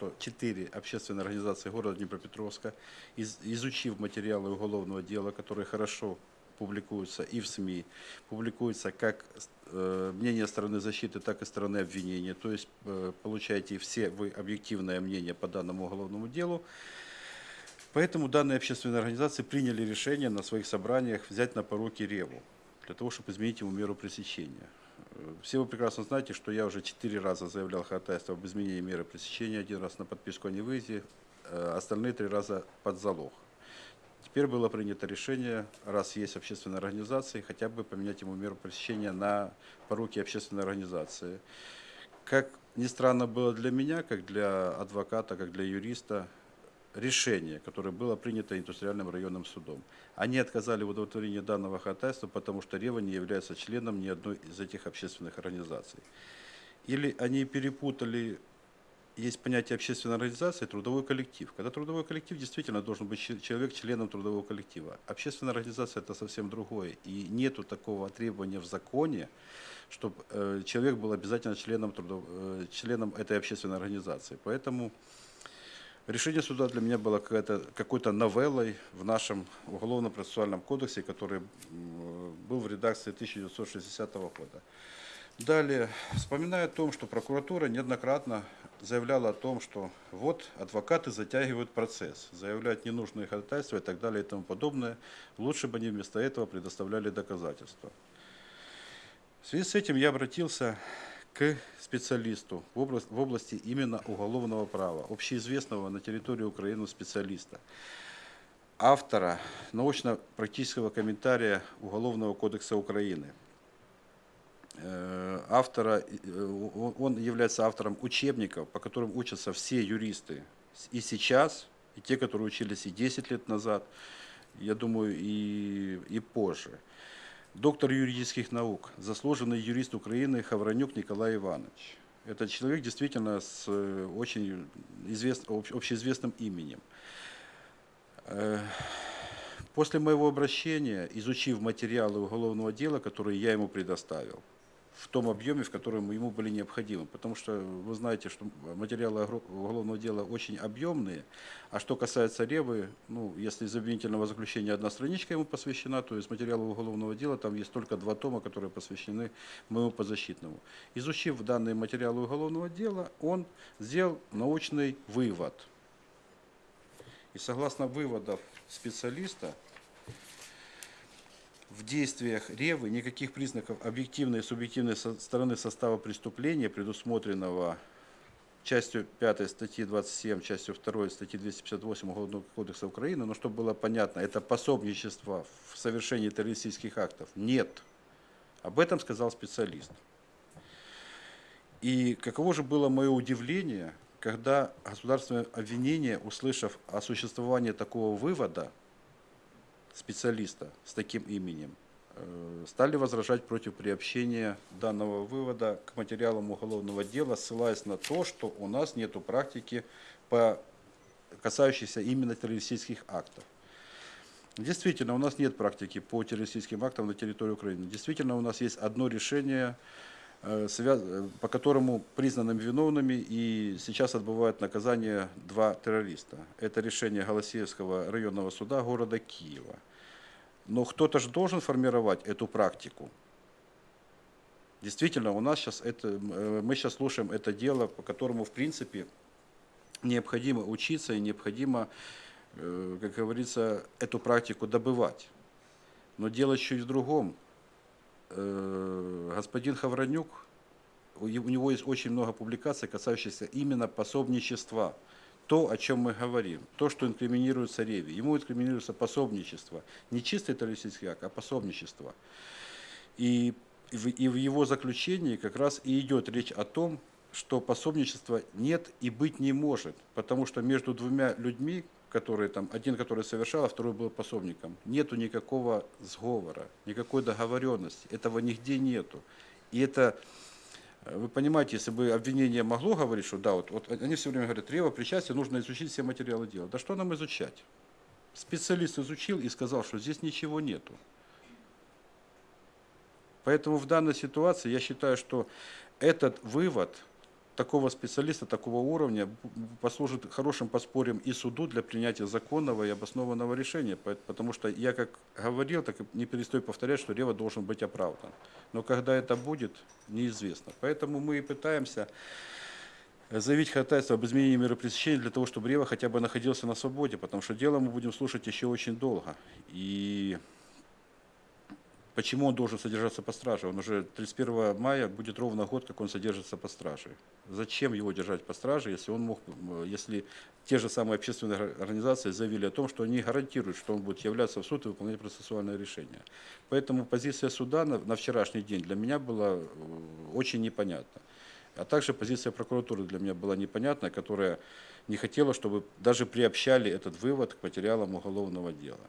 что четыре общественные организации города Днепропетровска, из- изучив материалы уголовного дела, которые хорошо публикуются и в СМИ, публикуются как э, мнение стороны защиты, так и стороны обвинения. То есть э, получаете все вы объективное мнение по данному уголовному делу. Поэтому данные общественные организации приняли решение на своих собраниях взять на поруки Реву, для того, чтобы изменить ему меру пресечения. Все вы прекрасно знаете, что я уже четыре раза заявлял ходатайство об изменении меры пресечения, один раз на подписку о невыезде, э, остальные три раза под залог. Теперь было принято решение, раз есть общественные организации, хотя бы поменять ему меру пресечения на поруки общественной организации. Как ни странно было для меня, как для адвоката, как для юриста, решение, которое было принято индустриальным районным судом. Они отказали в удовлетворении данного ходатайства, потому что Рева не является членом ни одной из этих общественных организаций. Или они перепутали, есть понятие общественной организации, трудовой коллектив. Когда трудовой коллектив действительно должен быть че- человек членом трудового коллектива. Общественная организация это совсем другое. И нету такого требования в законе, чтобы э, человек был обязательно членом, трудов- э, членом этой общественной организации. Поэтому Решение суда для меня было какой-то новеллой в нашем уголовно-процессуальном кодексе, который был в редакции 1960 года. Далее, вспоминая о том, что прокуратура неоднократно заявляла о том, что вот адвокаты затягивают процесс, заявляют ненужные ходатайства и так далее и тому подобное, лучше бы они вместо этого предоставляли доказательства. В связи с этим я обратился к специалисту в область- в области именно уголовного права, общеизвестного на территории Украины специалиста, автора научно-практического комментария Уголовного кодекса Украины, Э, автора, э, он- является автором учебников, по которым учатся все юристы и сейчас, и те, которые учились и 10 лет назад, я думаю, и, и позже. Доктор юридических наук, заслуженный юрист Украины Хавранюк Николай Иванович. Это человек действительно с э, очень извест- об- общеизвестным именем. Э, После моего обращения, изучив материалы уголовного дела, которые я ему предоставил, в том объеме, в котором ему были необходимы. Потому что вы знаете, что материалы уголовного дела очень объемные. А что касается Ревы, ну, если из обвинительного заключения одна страничка ему посвящена, то из материалов уголовного дела там есть только два тома, которые посвящены моему подзащитному. Изучив данные материалы уголовного дела, он сделал научный вывод. И согласно выводов специалиста, в действиях Ревы никаких признаков объективной и субъективной стороны состава преступления, предусмотренного частью 5 статьи 27, частью 2 статьи 258 Уголовного кодекса Украины, но чтобы было понятно, это пособничество в совершении террористических актов, нет. Об этом сказал специалист. И каково же было мое удивление, когда государственное обвинение, услышав о существовании такого вывода специалиста с таким именем, э, стали возражать против приобщения данного вывода к материалам уголовного дела, ссылаясь на то, что у нас нет практики, по, касающейся именно террористических актов. Действительно, у нас нет практики по террористическим актам на территории Украины. Действительно, у нас есть одно решение, по которому признанными виновными и сейчас отбывают наказание два террориста. Это решение Голосеевского районного суда города Киева. Но кто-то же должен формировать эту практику. Действительно, у нас сейчас это, э, мы сейчас слушаем это дело, по которому, в принципе, необходимо учиться и необходимо, э, как говорится, эту практику добывать. Но дело еще и в другом. Э, Господин Хавранюк, у него есть очень много публикаций, касающихся именно пособничества. То, о чем мы говорим, то, что инкриминируется Реве. Ему инкриминируется пособничество. Не чистый террористический акт, а пособничество. И в, и в его заключении как раз и идет речь о том, что пособничества нет и быть не может, потому что между двумя людьми, которые там, один, который совершал, а второй был пособником, нету никакого сговора, никакой договоренности, этого нигде нету. И это, э, вы понимаете, если бы обвинение могло говорить, что да, вот, вот они все время говорят, Рева причастие, нужно изучить все материалы дела. Да что нам изучать? Специалист изучил и сказал, что здесь ничего нету. Поэтому в данной ситуации я считаю, что этот вывод такого специалиста, такого уровня послужит хорошим подспорьем и суду для принятия законного и обоснованного решения. По- Потому что я как говорил, так и не перестаю повторять, что Рева должен быть оправдан. Но когда это будет, неизвестно. Поэтому мы и пытаемся заявить ходатайство об изменении меры пресечения для того, чтобы Рева хотя бы находился на свободе, потому что дело мы будем слушать еще очень долго. И почему он должен содержаться по страже? Он уже 31 мая будет ровно год, как он содержится по страже. Зачем его держать по страже, если он мог, если те же самые общественные ор- организации заявили о том, что они гарантируют, что он будет являться в суд и выполнять процессуальное решение. Поэтому позиция суда на, на вчерашний день для меня была э, очень непонятна. А также позиция прокуратуры для меня была непонятна, которая не хотела, чтобы даже приобщали этот вывод к материалам уголовного дела.